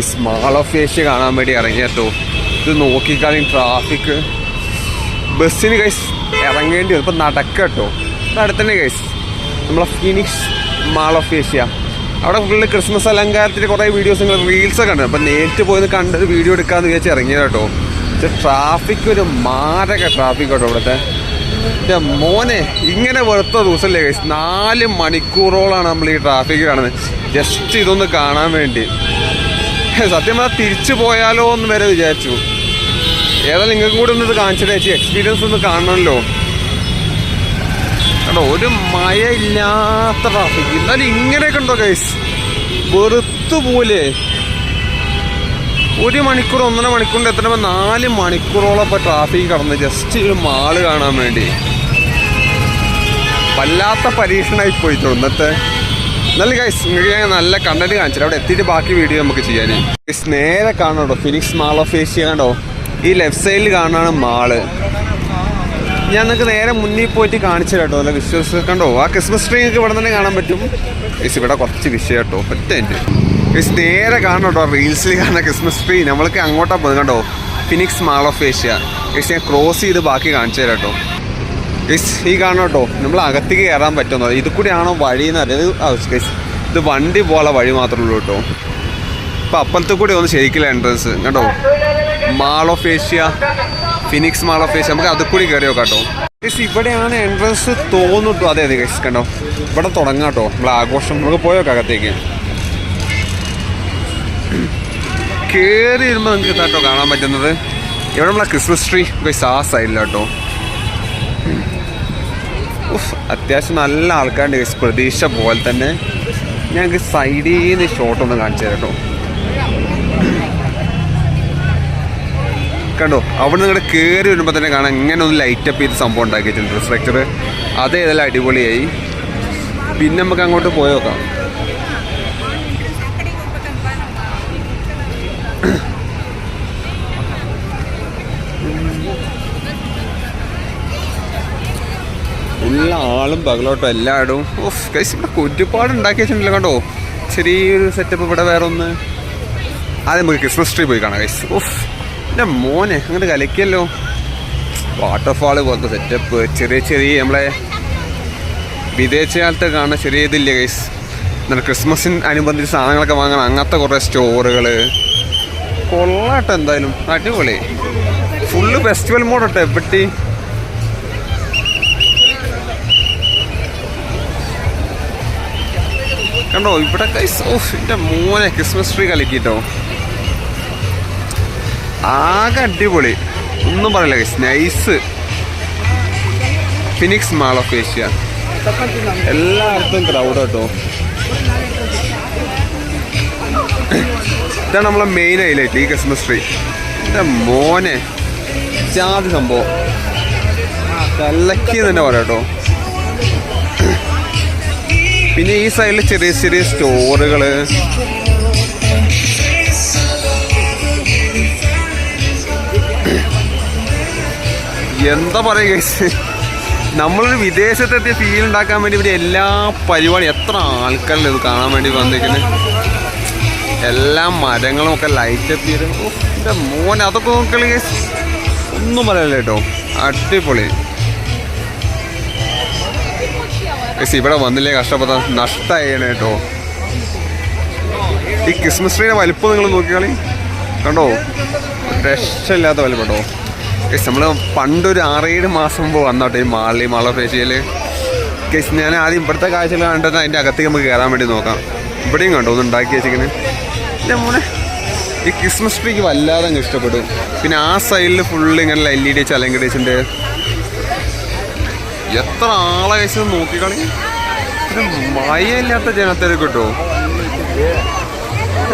Small of Asia കാണാൻ വേണ്ടി ഇറങ്ങി കേട്ടോ ഇത് നോക്കിക്കാളും ട്രാഫിക് ബസ്സിന് കൈസ് ഇറങ്ങേണ്ടി വന്നു. ഇപ്പം നടക്കട്ടോ അടുത്തന്നെ കൈസ് നമ്മളെ ഫീനിക്സ് മാൾ ഓഫ് ഏഷ്യ അവിടെ ഫുള്ള് ക്രിസ്മസ് അലങ്കാരത്തിൽ കുറേ വീഡിയോസ് നിങ്ങൾ റീൽസൊക്കെ കണ്ടു അപ്പം നേരിട്ട് പോയി കണ്ടൊരു വീഡിയോ എടുക്കാമെന്ന് വിചാരിച്ച് ഇറങ്ങിയത് കേട്ടോ പക്ഷെ ട്രാഫിക് ഒരു മാരക ട്രാഫിക് കേട്ടോ ഇവിടുത്തെ. മോനെ ഇങ്ങനെ വെറുത്ത ദിവസമല്ലേ കൈസ് നാല് മണിക്കൂറോളാണ് നമ്മൾ ഈ ട്രാഫിക് കാണുന്നത്. ജസ്റ്റ് ഇതൊന്ന് കാണാൻ വേണ്ടി. സത്യം പറഞ്ഞാൽ തിരിച്ചു പോയാലോ എന്ന് വരെ വിചാരിച്ചു. ഏതായാലും നിങ്ങൾക്കും കൂടെ ഒന്ന് ഇത് കാണിച്ചിട്ട് ചേച്ചി എക്സ്പീരിയൻസ് ഒന്ന് കാണണമല്ലോ കേട്ടോ ഒരു മഴയില്ലാത്ത ട്രാഫിക് എന്നാലും ഇങ്ങനെയൊക്കെ ഉണ്ടോ ഗൈസ് വെറുത്തുപോലെ ഒരു മണിക്കൂർ ഒന്നര മണിക്കൂറിന്റെ എത്തണമ്പോൾ നാല് മണിക്കൂറോളം ഇപ്പോൾ ട്രാഫിക് കടന്ന് ജസ്റ്റ് ഒരു മാൾ കാണാൻ വേണ്ടി. വല്ലാത്ത പരീക്ഷണമായി പോയിട്ടോ ഇന്നത്തെ. നല്ല ഗൈസ് നിങ്ങൾക്ക് ഞാൻ നല്ല കണ്ടന്റ് കാണിച്ചില്ല അവിടെ എത്തിയിട്ട് ബാക്കി വീഡിയോ നമുക്ക് ചെയ്യാൻ നേരെ കാണണോ ഫിനിക്സ് മാൾ ഓഫ് ഏഷ്യ കണ്ടോ? ഈ ലെഫ്റ്റ് സൈഡിൽ കാണാണ് മാൾ ഞാൻ നിങ്ങൾക്ക് നേരെ മുന്നിൽ പോയിട്ട് കാണിച്ചു കേട്ടോ. അല്ല വിശ്വസ് കണ്ടോ? ആ ക്രിസ്മസ് ട്രീ നിങ്ങൾക്ക് ഇവിടെ തന്നെ കാണാൻ പറ്റും. ഗൈസ് ഇവിടെ കുറച്ച് വിഷയം കേട്ടോ. ഒറ്റ ഗൈസ് നേരെ കാണണം കേട്ടോ. റീൽസിൽ കാണുന്ന ക്രിസ്മസ് ട്രീ നമ്മൾക്ക് അങ്ങോട്ടാണ് പോകുന്നത് കണ്ടോ? Phoenix mall of Asia guys ഞാൻ ക്രോസ് ചെയ്ത് ബാക്കി കാണിച്ചു തരാം കേട്ടോ. ഗൈസ് ഈ കാണണം കേട്ടോ നമ്മൾ അകത്തേക്ക് കയറാൻ പറ്റുന്നത് ഇത് കൂടിയാണോ വഴി എന്ന് അറിയാം ഗൈസ് ഇത് വണ്ടി പോലെ വഴി മാത്രമേ ഉള്ളൂ കേട്ടോ. ഇപ്പം അപ്പുറത്ത് കൂടി ഒന്ന് ശരിക്കില്ല എൻട്രൻസ് കേട്ടോ. Mall of Asia Phoenix mall of Asia നമുക്ക് അത് കൂടി കയറി നോക്കാം കേട്ടോ. ഗൈസ് ഇവിടെയാണ് എൻട്രൻസ് തോന്നുട്ടോ അതെ അതെ ഗൈസ് കണ്ടോ? ഇവിടെ തുടങ്ങാം കേട്ടോ. നമ്മളെ ആഘോഷം നമുക്ക് പോയോക്കാം അകത്തേക്ക്. കയറി വരുമ്പോൾ നിങ്ങൾക്ക് കേട്ടോ കാണാൻ പറ്റുന്നത്. ഇവിടെ നമ്മളെ ക്രിസ്മസ് ട്രീ ഗൈസ് ആ സൈഡിലാട്ടോ അത്യാവശ്യം നല്ല ആൾക്കാരുണ്ട് ഗൈസ് പ്രതീക്ഷ പോലെ തന്നെ ഞങ്ങൾക്ക് സൈഡിൽ നിന്ന് ഷോട്ട് ഒന്ന് കാണിച്ചു കേട്ടോ കണ്ടോ അവിടെ നിങ്ങളുടെ കയറി വരുമ്പോൾ തന്നെ കാണാം ഇങ്ങനെ ഒന്ന് ലൈറ്റ് അപ്പ് ചെയ്ത് സംഭവം ഉണ്ടാക്കിയിട്ടുണ്ട് സ്ട്രക്ചറ് അതേ ഏതെല്ലാം അടിപൊളിയായി പിന്നെ നമുക്ക് അങ്ങോട്ട് പോയി നോക്കാം എല്ലാ ആളും പകലോട്ടോ എല്ലായിടും. ഓഫ് കൈസ് ഇവിടെ ഒരുപാട് ഉണ്ടാക്കി വെച്ചിട്ടില്ല കണ്ടോ? ചെറിയൊരു സെറ്റപ്പ് ഇവിടെ വേറെ ഒന്ന്. ആദ്യം നമുക്ക് ക്രിസ്മസ് ട്രീ പോയി കാണാം കൈസ് ഓഫ് എന്റെ മോനെ അങ്ങോട്ട് കലക്കിയല്ലോ. വാട്ടർഫാൾ പോലത്തെ സെറ്റപ്പ് ചെറിയ ചെറിയ നമ്മളെ വിദേശ കാലത്ത് കാണുന്ന ചെറിയ ഇതില്ലേ കൈസ് എന്നാൽ ക്രിസ്മസിന് അനുബന്ധിച്ച് സാധനങ്ങളൊക്കെ വാങ്ങണം അങ്ങനത്തെ കുറേ സ്റ്റോറുകൾ കൊള്ളാട്ടെ എന്തായാലും. അടിപൊളി. ഫുള്ള് ഫെസ്റ്റിവൽ മോഡട്ടെ എപ്പറ്റി കണ്ടോ? ഇവിടെ കൈസ് എന്റെ മോനെ ക്രിസ്മസ് ട്രീ കലക്കിട്ടോ ആകെ അടിപൊളി. ഒന്നും പറയില്ല guys nice Phoenix mall of Asia എല്ലായിടത്തും ക്രൗഡ് കേട്ടോ ഇതാണ് നമ്മളെ മെയിൻ ഹൈലൈറ്റ് ഈ ക്രിസ്മസ് ട്രീ എന്റെ മോനെ ജാതി സംഭവം. കലക്കി തന്നെ പറയാം കേട്ടോ പിന്നെ ഈ സൈഡിൽ ചെറിയ ചെറിയ സ്റ്റോറുകൾ എന്താ പറയുക? നമ്മളൊരു വിദേശത്തെത്തിയ ഫീൽ ഉണ്ടാക്കാൻ വേണ്ടി ഇവിടെ എല്ലാ പരിപാടി എത്ര ആൾക്കാരിലും ഇത് കാണാൻ വേണ്ടി വന്നിരിക്കുന്നത് എല്ലാ മരങ്ങളും ഒക്കെ ലൈറ്റ് ഓ, എന്റെ മോനെ അതൊക്കെ guys. ഒന്നും പറയല്ല കേട്ടോ അടിപൊളി. ഇവിടെ വന്നില്ലേ? കഷ്ടപ്പെട്ട നഷ്ടമാണ് കേട്ടോ. ഈ ക്രിസ്മസ് ട്രീയുടെ വലിപ്പം നിങ്ങൾ നോക്കിയാളി? കണ്ടോ? രക്ഷയില്ലാത്ത വലിപ്പം കേട്ടോ. ഗൈസ് നമ്മൾ പണ്ടൊരു ആറേഴ് മാസം മുമ്പ് വന്നോട്ടെ ഈ മാളി മാള ഫേഷ്യൽ കേസ് ഞാൻ ആദ്യം ഇവിടുത്തെ കാഴ്ചകൾ കണ്ടത് അതിന്റെ അകത്തേക്ക് നമുക്ക് കയറാൻ വേണ്ടി നോക്കാം. ഇവിടെയും കണ്ടോ? ഒന്ന് ഉണ്ടാക്കി എന്റെ മോനെ. ഈ ക്രിസ്മസ് ട്രീക്ക് വല്ലാതെ അങ്ങ് ഇഷ്ടപ്പെടും പിന്നെ ആ സൈഡിൽ ഫുള്ള് ഇങ്ങനെ എൽ ഇ ഡി വെച്ച് അലങ്കരിച്ചിട്ടുണ്ട് എത്ര ആളെ കഴിച്ചത് നോക്കിക്കളി മയല്ലാത്ത ജനത്തിരക്ക് കിട്ടോ?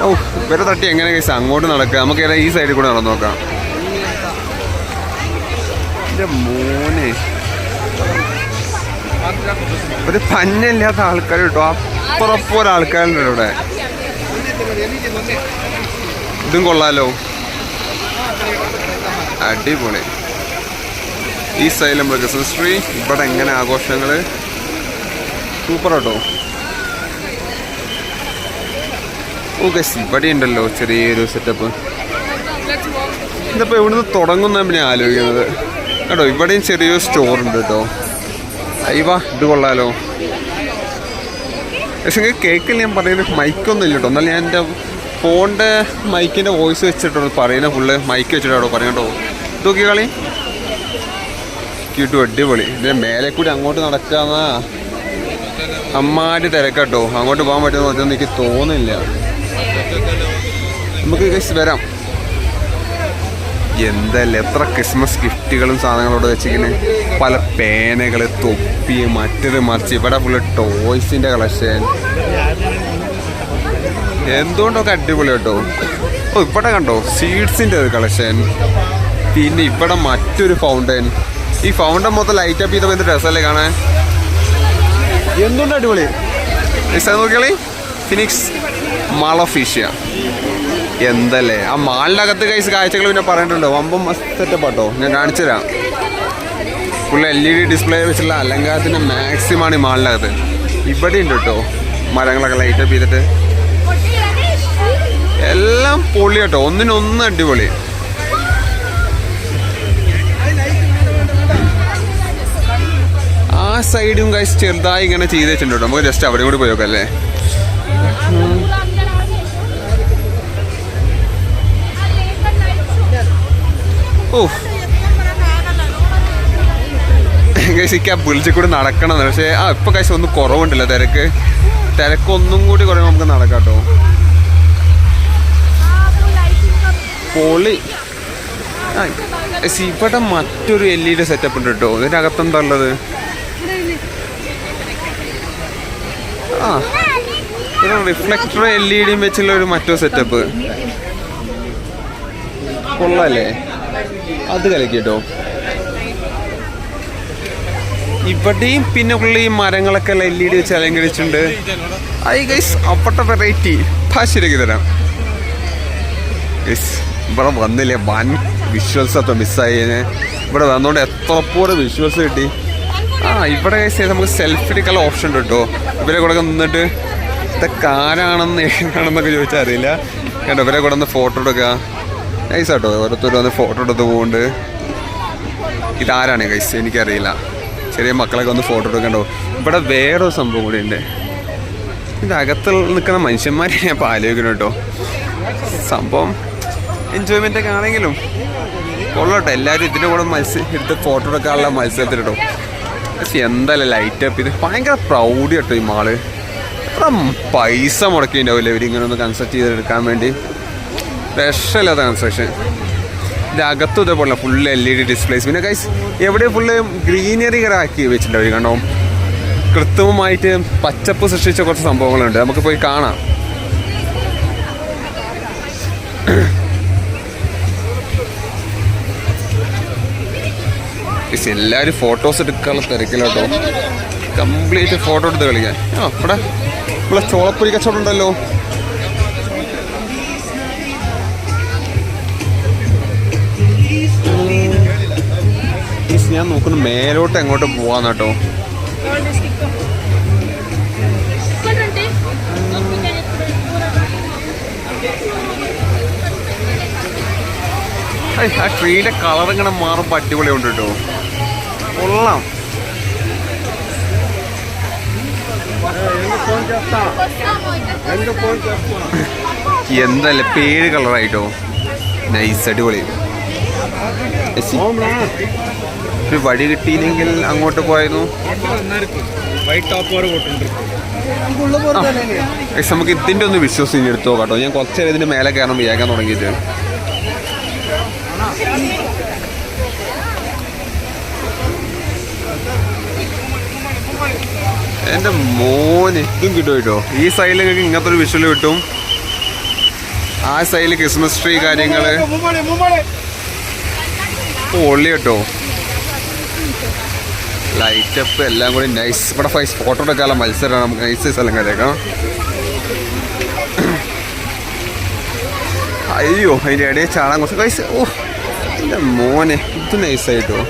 ഓ ഇവരെ തട്ടി എങ്ങനെ കഴിച്ച അങ്ങോട്ട് നടക്കുക? നമുക്ക് ഏതാ ഈ സൈഡിൽ കൂടെ നടന്നു നോക്കാം. മോനെ. ഒരു പന്നില്ലാത്ത ആൾക്കാർ കിട്ടോ? അപ്പുറപ്പോ ആൾക്കാരുണ്ട് ഇവിടെ. ഇതും കൊള്ളാലോ? അടിപൊളി. ഈ സൈഡിൽ നമ്മൾ ക്രിസ്മസ് ട്രീ ഇവിടെ എങ്ങനെ ആഘോഷങ്ങൾ സൂപ്പർ കേട്ടോ ഓക്കെ ഇവിടെ ഉണ്ടല്ലോ ചെറിയൊരു സെറ്റപ്പ് ഇതിപ്പോൾ ഇവിടുന്ന് തുടങ്ങുന്ന ഞാൻ ആലോചിക്കുന്നത്. കേട്ടോ ഇവിടെയും ചെറിയൊരു സ്റ്റോർ ഉണ്ട് കേട്ടോ. അയ്യവാ ഇത് കൊള്ളാലോ. പക്ഷേ കേക്കിൽ ഞാൻ പറയുന്നത് മൈക്കൊന്നും ഇല്ല കേട്ടോ. എന്നാലും ഞാൻ എന്റെ ഫോണിന്റെ മൈക്കിന്റെ വോയിസ് വെച്ചിട്ടോ പറയുന്ന ഫുള്ള് മൈക്ക് വെച്ചിട്ടോ പറയുന്നുണ്ടോ ഇതൊക്കെ കളി. കിട്ടു അടിപൊളി. ഇതിന്റെ മേലെ കൂടി അങ്ങോട്ട് നടക്കാന്നാ. അമ്മാടി തിരക്കട്ടോ. അങ്ങോട്ട് പോകാൻ പറ്റുന്ന എനിക്ക് തോന്നില്ല നമുക്ക് വരാം. എന്തല്ലേ എത്ര ക്രിസ്മസ് ഗിഫ്റ്റുകളും സാധനങ്ങളും ഇവിടെ വെച്ചിരിക്കുന്നത് പല പേനകൾ തൊപ്പി മറ്റത് മറിച്ച്. ഇവിടെ ഫുള്ള് ടോയ്സിന്റെ കളക്ഷൻ എന്തുകൊണ്ടൊക്കെ അടിപൊളി കേട്ടോ. ഓ ഇവിടെ കണ്ടോ? സീഡ്സിന്റെ ഒരു കളക്ഷൻ പിന്നെ ഇവിടെ മറ്റൊരു ഫൗണ്ടൻ ഈ ഫൗണ്ടൻ മൊത്തം ലൈറ്റ് അപ്പ് ചെയ്തപ്പോൾ എന്ത് രസമല്ലേ കാണാൻ? എന്തുകൊണ്ട് അടിപൊളി? നോക്കിയാളി? ഫിനിക്സ് മാളഫീഷ്യ എന്തല്ലേ? ആ മാളിന്റെ അകത്ത് കൈസ് കാഴ്ചകൾ പിന്നെ പറഞ്ഞിട്ടുണ്ടോ. വമ്പം സെറ്റപ്പ് ആട്ടോ ഞാൻ കാണിച്ചു തരാം. Full L E D display വെച്ചിട്ടുള്ള അലങ്കാരത്തിന്റെ മാക്സിമാണ് ഈ അകത്ത്. ഇവിടെ ഉണ്ട് കേട്ടോ മരങ്ങളൊക്കെ ലൈറ്റപ്പ് ചെയ്തിട്ട്. എല്ലാം പൊളി കേട്ടോ ഒന്നിനൊന്ന് അടിപൊളി. സൈഡും കൈസ് ചെറുതായി ഇങ്ങനെ ചെയ്ത് വെച്ചിട്ടുണ്ട് നമുക്ക് ജസ്റ്റ് അവിടെ കൂടി പോയി അല്ലേ? ഓ. കൈസിക്ക് ആ കൂടി നടക്കണം പക്ഷേ ആ ഇപ്പൊ കൈസ് ഒന്നും കുറവുണ്ടല്ലോ തിരക്ക്. തിരക്കൊന്നും കൂടി കുറയുമ്പോൾ നമുക്ക് നടക്കാട്ടോ കേട്ടോ. പൊളി. ആ ഗൈസ്, ഇവിടെ മറ്റൊരു എൽ ഇ ഡി സെറ്റപ്പ് ഉണ്ട് കേട്ടോ. ഇതിന്റെ അകത്തെന്താ ഉള്ളത്? ആ. റിഫ്ലക്ടർ എൽ ഇ ഡിയും വെച്ചുള്ള ഒരു മറ്റോ സെറ്റപ്പ് കൊള്ളാല്ലേ? അത് കലക്കിട്ടോ ഇവിടെയും പിന്നെ ഉള്ള ഈ മരങ്ങളൊക്കെ എൽ ഇ ഡി വെച്ച് അലങ്കരിച്ചിട്ടുണ്ട്. ഐ ഗൈസ് അപ്പട്ട വെറൈറ്റി ഭാഷയിലേക്ക് തരാം. ഇവിടെ വന്നില്ലേ വൻ വിഷ്വൽസ് ഒക്കെ മിസ്സായി ഇവിടെ വന്നോണ്ട് എത്ര പോലെ വിഷ്വൽസ് കിട്ടി. ആ ഇവിടെ നമുക്ക് സെൽഫി എടുക്കാനുള്ള ഓപ്ഷൻ ഉണ്ട് കേട്ടോ ഇവരെ കൂടെ നിന്നിട്ട് ഇതൊക്കെ ആരാണെന്ന് ഏതാണെന്നൊക്കെ ചോദിച്ചാൽ അറിയില്ല. കേട്ടോ ഇവരെ കൂടെ ഒന്ന് ഫോട്ടോ എടുക്കുക നൈസ് കേട്ടോ ഓരോരുത്തരും വന്ന് ഫോട്ടോ എടുത്ത് പോകുന്നുണ്ട് ഇതാരാണ് ഗൈസ് എനിക്കറിയില്ല. ചെറിയ മക്കളൊക്കെ ഒന്ന് ഫോട്ടോ എടുക്കണ്ടോ? ഇവിടെ വേറൊരു സംഭവം കൂടി ഉണ്ട്. ഇതിനകത്ത് നിൽക്കുന്ന മനുഷ്യന്മാരെ ഞാൻ ഇപ്പോൾ ആലോചിക്കണം കേട്ടോ സംഭവം എൻജോയ്മെന്റ് ഒക്കെ ആണെങ്കിലും കൊള്ളട്ടെ എല്ലാവരും ഇതിന്റെ കൂടെ മത്സരം എടുത്ത് ഫോട്ടോ എടുക്കാനുള്ള മത്സരത്തിലിട്ടോ എന്തായാലും ലൈറ്റ് അപ്പ് ഇത് ഭയങ്കര പ്രൗഡ് കേട്ടോ ഈ മാൾ എത്ര പൈസ മുടക്കിണ്ടാവില്ല ഇവർ ഇങ്ങനെ ഒന്ന് കൺസ്ട്രക്ട് ചെയ്തെടുക്കാൻ വേണ്ടി? രക്ഷമില്ലാത്ത കൺസ്ട്രക്ഷൻ അകത്തും ഇതേപോലെ full L E D displays പിന്നെ കൈസ് എവിടെ ഫുള്ള് ഗ്രീനറി ആക്കി വെച്ചിട്ടുണ്ട് കണ്ടോ? കൃത്രിമമായിട്ട് പച്ചപ്പ് സൃഷ്ടിച്ച കുറച്ച് സംഭവങ്ങളുണ്ട്. നമുക്ക് പോയി കാണാം. ഗയ്സ്, എല്ലാവരും ഫോട്ടോസ് എടുക്കാനുള്ള തിരക്കിലോട്ടോ. കംപ്ലീറ്റ് ഫോട്ടോ എടുത്ത് കളിക്കാൻ. ആ ഇവിടെ. ഇവിടെ ചോളപ്പൊരി കച്ചവടം ഉണ്ടല്ലോ. ഞാൻ നോക്കുന്നു മേലോട്ട് എങ്ങോട്ട് പോവാന്ന് കേട്ടോ ആ ട്രീയുടെ കളർ ഇങ്ങനെ മാറുമ്പോൾ അടിപൊളിയുണ്ട് കേട്ടോ കൊള്ളാം. എന്തല്ല പേര് കളറായിട്ടോ? നൈസ് അടിപൊളി. ഒരു വഴി കിട്ടിയില്ലെങ്കിൽ അങ്ങോട്ട് പോയിരുന്നു നമുക്ക് ഇതിന്റെ ഒന്ന് വിശ്വസിച്ച് എടുത്തു നോക്കാം കേട്ടോ. ഞാൻ കുറച്ചേരം ഇതിന്റെ മേലെ കയറാൻ വിചാരിക്കാൻ തുടങ്ങിയിട്ട്. എന്റെ മോന് ഇതും കിട്ടും കേട്ടോ? ഈ സൈഡിൽ നിങ്ങൾക്ക് ഇങ്ങനത്തെ ഒരു വിഷ്വൽ കിട്ടും. ആ സൈഡിൽ ക്രിസ്മസ് ട്രീ കാര്യങ്ങൾ പൊള്ളി കേട്ടോ. ലൈറ്റപ്പ് എല്ലാം കൂടി നൈസ് ഇവിടെ ഫൈസ് ഫോട്ടോ എടുക്കാനുള്ള മത്സരമാണ് നമുക്ക് നൈസ് സ്ഥലം കണ്ടേക്കാം. അയ്യോ അതിന്റെ ഇടയിൽ ചാടാൻ കുറച്ച് പൈസ ഓ എന്റെ മോനെ ഇത് നൈസായിട്ടോ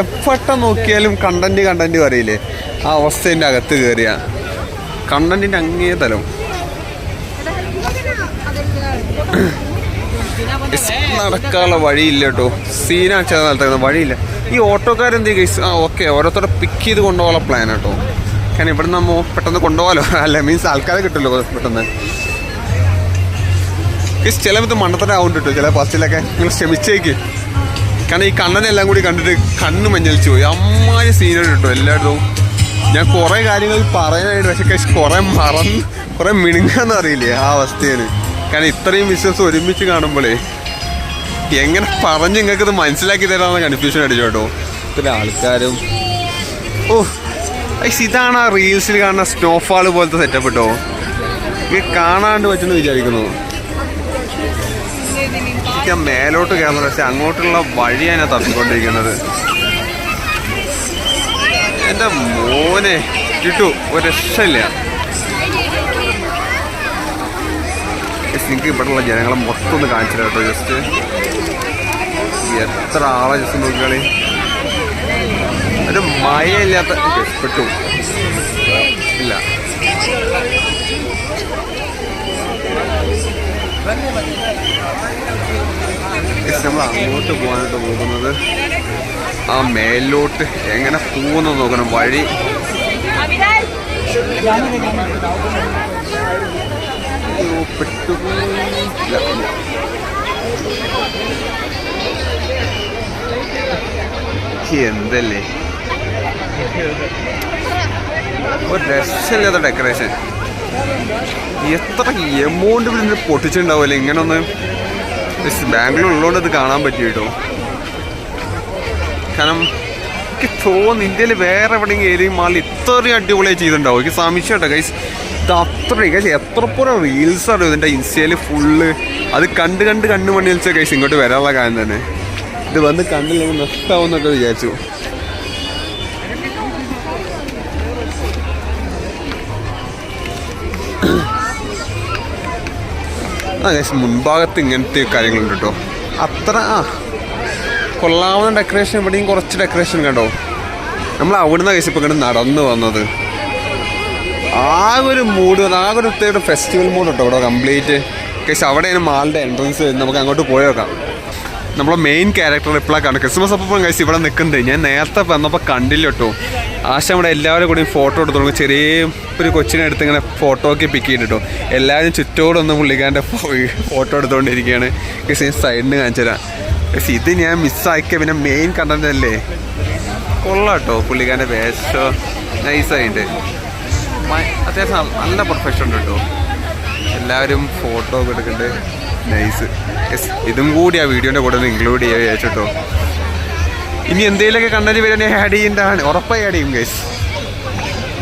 എപ്പോട്ട നോക്കിയാലും കണ്ടന്റ് കണ്ടന്റ് പറയില്ലേ? ആ അവസ്ഥേന്റെ അകത്ത് കയറിയ കണ്ടന്റിന്റെ അങ്ങേ തലം. നടക്കാനുള്ള വഴിയില്ല കേട്ടോ. സീനാച്ചാൽ നടത്തുന്ന വഴിയില്ല. ഈ ഓട്ടോക്കാരെന്ത് കേസ് ആ ഓക്കെ ഓരോരുത്തരെ പിക്ക് ചെയ്ത് കൊണ്ടുപോകാനുള്ള പ്ലാൻ കേട്ടോ. കാരണം ഇവിടെ നമ്മൾ പെട്ടെന്ന് കൊണ്ടുപോകാലോ. അല്ല മീൻസ് ആൾക്കാരെ കിട്ടുമല്ലോ പെട്ടെന്ന്. കേസ് ചില ഇത് മണ്ടത്തരം ആവും കേട്ടോ. ചില ബസ്സിലൊക്കെ നിങ്ങൾ ക്ഷമിച്ചേക്ക്. കാരണം ഈ കണ്ണനെല്ലാം കൂടി കണ്ടിട്ട് കണ്ണ് മഞ്ഞളിച്ചു പോയി. അമ്മാതിരി സീനോട് കേട്ടോ എല്ലായിടത്തും. ഞാൻ കുറേ കാര്യങ്ങൾ പറയാനായിട്ട് പക്ഷെ കുറേ മറന്ന് കുറേ മിണുങ്ങാന്ന് അറിയില്ലേ ആ അവസ്ഥയാണ്. കാരണം ഇത്രയും ബിസിനസ് ഒരുമിച്ച് കാണുമ്പോഴേ എങ്ങനെ പറഞ്ഞ് നിങ്ങൾക്ക് ഇത് മനസ്സിലാക്കി തരാമെന്ന് കൺഫ്യൂഷൻ അടിച്ചു കേട്ടോ. ഇത്ര ആൾക്കാരും. ഓ ഇതാണ് ആ റീൽസിൽ കാണുന്ന സ്നോഫാൾ പോലത്തെ സെറ്റപ്പ് കേട്ടോ ഇത് കാണാണ്ട് പറ്റുമെന്ന് വിചാരിക്കുന്നു. ഞാൻ മേലോട്ട് കയറുന്നത് പക്ഷെ അങ്ങോട്ടുള്ള വഴിയാണ് തപ്പിക്കൊണ്ടിരിക്കുന്നത്. എന്റെ മോനെ കിട്ടു ഒരു രക്ഷയില്ല നിങ്ങൾക്ക് ഇവിടെയുള്ള ജനങ്ങളെ മൊത്തം ഒന്ന് കാണിച്ചു കേട്ടോ ജസ്റ്റ് എത്ര ആളെ ജസ്റ്റ് നോക്കിയാളി ഒരു മഴയില്ലാത്ത പെട്ടു. ഇല്ല. നമ്മൾ അങ്ങോട്ട് പോകാനായിട്ട് പോകുന്നത്. ആ മേലോട്ട് എങ്ങനെ പോകുന്ന നോക്കണം. വഴി. എന്തല്ലേ? ഒരു രക്ഷമില്ലാത്ത ഡെക്കറേഷൻ എത്ര എമൗണ്ട് പിന്നെ പൊട്ടിച്ചിട്ടുണ്ടാവുമല്ലേ ഇങ്ങനൊന്ന്? ബാംഗ്ലൂർ ഉള്ളതുകൊണ്ട് ഇത് കാണാൻ പറ്റി കേട്ടോ കാരണം എനിക്ക് തോന്നുന്നു ഇന്ത്യയിൽ വേറെ എവിടെയെങ്കിലും ഏരിയയും മാളിൽ ഇത്രയും അടിപൊളിയായി ചെയ്തിട്ടുണ്ടാവും. എനിക്ക് സംശയട്ടോ കൈസ് ഇത് അത്രയും കൈസ് റീൽസാണ് റീൽസ് ആണ് ഇതിന്റെ ഇൻസ്റ്റയിൽ ഫുള്ള് അത് കണ്ട് കണ്ട് കണ്ട് മണി വെച്ചാൽ കൈസ് ഇങ്ങോട്ട് വരാനുള്ള കാര്യം തന്നെ. ഇത് വന്ന് കണ്ടില്ലെങ്കിൽ നഷ്ടമാവുന്നൊക്കെ വിചാരിച്ചു. ആ മുൻഭാഗത്ത് ഇങ്ങനത്തെ കാര്യങ്ങളുണ്ട് കേട്ടോ അത്ര ആ. കൊള്ളാവുന്ന ഡെക്കറേഷൻ ഇവിടെയും കുറച്ച് ഡെക്കറേഷൻ കണ്ടോ? നമ്മൾ അവിടുന്ന് കഴിച്ച് ഇപ്പം ഇങ്ങോട്ട് നടന്നു വന്നത്. ആകെ ഒരു മൂഡ് ആകെ ഒരു പ്രത്യേക ഫെസ്റ്റിവൽ മൂഡ് കേട്ടോ ഇവിടെ കംപ്ലീറ്റ് കഴിച്ച് അവിടെയാണ് മാളിന്റെ എൻട്രൻസ് നമുക്ക് അങ്ങോട്ട് പോയി നോക്കാം. നമ്മളെ മെയിൻ ക്യാരക്ടർ ഇപ്പോഴാണ് ക്രിസ്മസ് അപ്പം കഴിച്ച് ഇവിടെ നിൽക്കുന്നുണ്ട് ഞാൻ നേരത്തെ വന്നപ്പോൾ കണ്ടില്ല കേട്ടോ. ആശ ഇവിടെ എല്ലാവരും കൂടി ഫോട്ടോ എടുത്തു തുടങ്ങും. ചെറിയ ഒരു കൊച്ചിനെ എടുത്ത് ഇങ്ങനെ ഫോട്ടോ ഒക്കെ പിക്ക് ചെയ്തിട്ടോ എല്ലാവരും ചുറ്റോടൊന്ന് പുള്ളിക്കാരന്റെ ഫോട്ടോ എടുത്തുകൊണ്ടിരിക്കുകയാണ് സൈഡിന് കാണിച്ചു തരാം ഇത് ഞാൻ മിസ്സാക്കിയ പിന്നെ മെയിൻ കണ്ടന്റ് അല്ലേ? കൊള്ളാട്ടോ പുള്ളിക്കാരന്റെ വേഷോ. നൈസായിട്ട് അത്യാവശ്യം നല്ല പെർഫെക്ഷൻ ഉണ്ട് കേട്ടോ. എല്ലാവരും ഫോട്ടോ ഒക്കെ എടുക്കുന്നുണ്ട് നൈസ് യെസ് ഇതും കൂടി ആ വീഡിയോന്റെ കൂടെ ഇൻക്ലൂഡ് ചെയ്യാൻ വിചാരിച്ചോ ഇനി എന്തെങ്കിലുമൊക്കെ കണ്ടന്റ് വരെ ആഡ് ചെയ്യേണ്ടതാണ്. ഉറപ്പായി ആഡ് ചെയ്യും ഗൈസ്